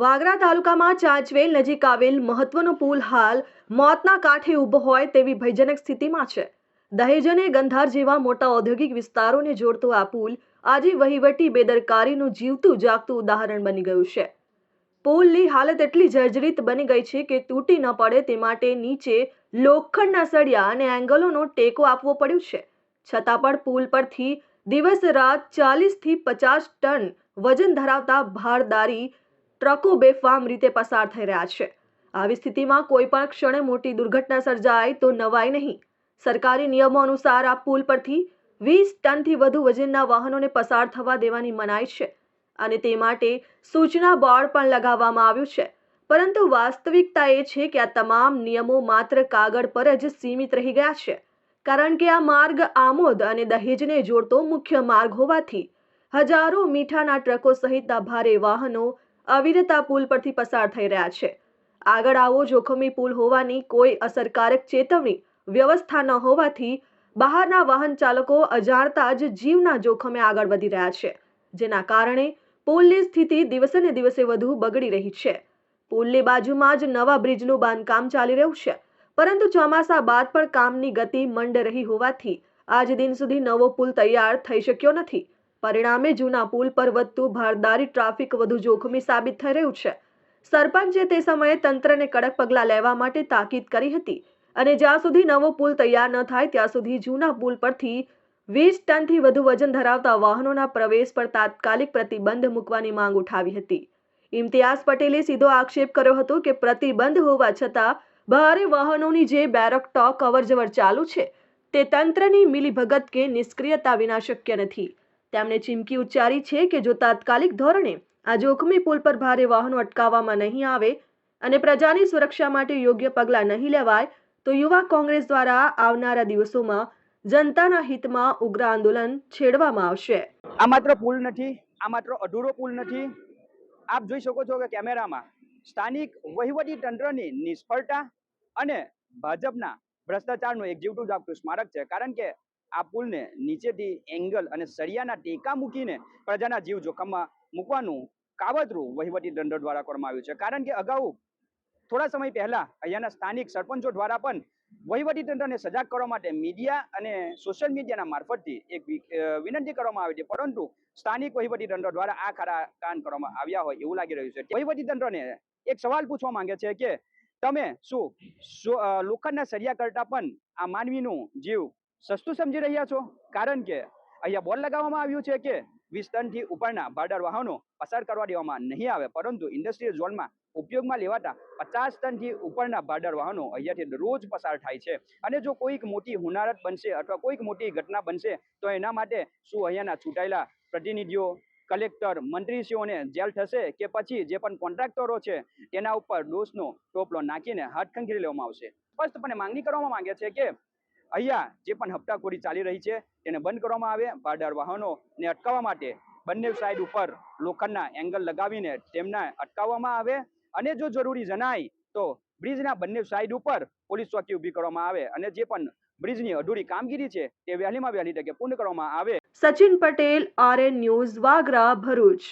વાગરા તાલુકામાં ચાંચવેલ નજીક આવેલ મહત્વનો પુલ હાલ મોતના કાંઠે ઊભો હોય તેવી ભયજનક સ્થિતિમાં છે. દહેજ ગંધાર જેવા મોટા ઔદ્યોગિક વિસ્તારોને જોડતો આ પુલ આજે વહીવટી બેદરકારીનું જીવતું જાગતું ઉદાહરણ બની ગયું છે. પુલની હાલત એટલી જર્જરિત બની ગઈ છે કે તૂટી ન પડે તે માટે નીચે લોખંડના સળિયા અને એંગલોનો ટેકો આપવો પડ્યો છે. છતાં પણ પુલ પરથી દિવસ રાત ચાલીસથી પચાસ ટન વજન ધરાવતા ભારદારી ટ્રકો બેફામ રીતે પસાર થઈ રહ્યા છે. આવી સ્થિતિમાં કોઈ પણ ક્ષણે મોટી દુર્ઘટના સર્જાય તો નવાય નહીં. સરકારી નિયમો અનુસાર આ પુલ પરથી વીસ ટનથી વધુ વજનના વાહનોને પસાર થવા દેવાની મનાઈ છે અને તે માટે સૂચના બોર્ડ પણ લગાવવામાં આવ્યું છે. પરંતુ વાસ્તવિકતા એ છે કે આ તમામ નિયમો માત્ર કાગળ પર જ સીમિત રહી ગયા છે. કારણ કે આ માર્ગ આમોદ અને દહેજને જોડતો મુખ્ય માર્ગ હોવાથી હજારો મીઠાના ટ્રકો સહિતના ભારે વાહનો અવિરત પુલ પરથી પસાર થઈ રહ્યા છે. આગળ આવો, જોખમી પુલ હોવાની કોઈ અસરકારક ચેતવણી વ્યવસ્થા ન હોવાથી બહારના વાહન ચાલકો અજાણતા જ જીવના જોખમે આગળ વધી રહ્યા છે, જેના કારણે પુલની સ્થિતિ દિવસે ને દિવસે વધુ બગડી રહી છે. પુલની બાજુમાં જ નવા બ્રિજનું બાંધકામ ચાલી રહ્યું છે, પરંતુ ચોમાસા બાદ પણ કામની ગતિ મંડ રહી હોવાથી આજ દિન સુધી નવો પુલ તૈયાર થઈ શક્યો નથી. પરિણામે જૂના પુલ પર વધતું ભારદારી ટ્રાફિક વધુ જોખમી સાબિત થઈ રહ્યું છે. સરપંચે તે સમયે તંત્રને કડક પગલાં લેવા માટે તાકીદ કરી હતી અને જ્યાં સુધી નવો પુલ તૈયાર ન થાય ત્યાં સુધી જૂના પુલ પરથી વીસ ટનથી વધુ વજન ધરાવતા વાહનોના પ્રવેશ પર તાત્કાલિક પ્રતિબંધ મૂકવાની માંગ ઉઠાવી હતી. ઇમ્તિયાઝ પટેલે સીધો આક્ષેપ કર્યો હતો કે પ્રતિબંધ હોવા છતાં ભારે વાહનોની જે બેરક ટોક અવરજવર ચાલુ છે તે તંત્રની મિલીભગત કે નિષ્ક્રિયતા વિના શક્ય નથી. તેમણે ચીમકી ઉચ્ચારી છે કે જો તાત્કાલિક ધોરણે આ જોખમી પુલ પર ભારે વાહનો અટકાવવામાં નહીં આવે અને પ્રજાની સુરક્ષા માટે યોગ્ય પગલાં નહીં લેવાય, તો યુવા કોંગ્રેસ દ્વારા આવનારા દિવસોમાં જનતાના હિતમાં ઉગ્ર આંદોલન છેડવામાં આવશે. આ માત્ર પુલ નથી, આ માત્ર અધૂરો પુલ નથી. આપ જોઈ શકો છો કે કેમેરામાં સ્થાનિક વહીવટી તંત્રની નિષ્ફળતા અને ભાજપના ભ્રષ્ટાચારનું એક જીવતું આપતું સ્મારક છે. કારણ કે આ પુલને નીચેથી એંગલ અને સળિયાના ટેકા મૂકીને પ્રજાના જીવ જોખમમાં મૂકવાનું કાવતરું વહીવટી દંડ દ્વારા કરવામાં આવ્યું છે. કારણ કે અગાઉ થોડા સમય પહેલા અહીંયાના સ્થાનિક સરપંચો દ્વારા પણ વહીવટી તંત્રને સજાગ કરવા માટે મીડિયા અને સોશિયલ મીડિયાના મારફતથી એક વિનંતી કરવામાં આવી હતી. પરંતુ સ્થાનિક વહીવટી તંત્ર દ્વારા આ ખરા કાન કરવામાં આવ્યા હોય એવું લાગી રહ્યું છે. વહીવટી તંત્રને એક સવાલ પૂછવા માંગે છે કે તમે શું લોખંડના સળિયા કરતા પણ આ માનવીનું જીવ સસ્તું સમજી રહ્યા છો? કારણ કે અહીંયા બોર્ડ લગાવવામાં આવ્યું છે કે વીસ ટનથી ઉપરના ભાડાર વાહનો પસાર કરવા દેવામાં નહીં આવે, પરંતુ ઇન્ડસ્ટ્રીયલ ઝોનમાં ઉપયોગમાં લેવાતા પચાસ ટનથી ઉપરના ભાડાર વાહનો અહીંયાથી દરરોજ પસાર થાય છે. અને જો કોઈક મોટી હુનારત બનશે અથવા કોઈક મોટી ઘટના બનશે, તો એના માટે શું અહીંયાના ચૂંટાયેલા પ્રતિનિધિઓ, કલેક્ટર, મંત્રીશ્રીઓને જેલ થશે કે પછી જે પણ કોન્ટ્રાક્ટરો છે, તેના ઉપર દોષનો ટોપલો નાખીને હાથ ખંખેરી લેવામાં આવશે? સ્પષ્ટપણે માંગણી કરવામાં માંગે છે કે અહીંયા જે પણ હપ્તાખોરી ચાલી રહી છે, તેને બંધ કરવામાં આવે. ભાડાર વાહનોને અટકાવવા માટે બંને સાઈડ ઉપર લોખંડના એંગલ લગાવીને તેમને અટકાવવામાં આવે. અને જો જરૂરી જણાય તો બ્રિજના બંને સાઈડ ઉપર પોલીસ ચોકી ઊભી કરવામાં આવે અને જે પણ બ્રિજની અધૂરી કામગીરી છે, તે વહેલીમાં વહેલી તકે પૂર્ણ કરવામાં આવે. Sachin Patel RN news Vagra, Bharuch.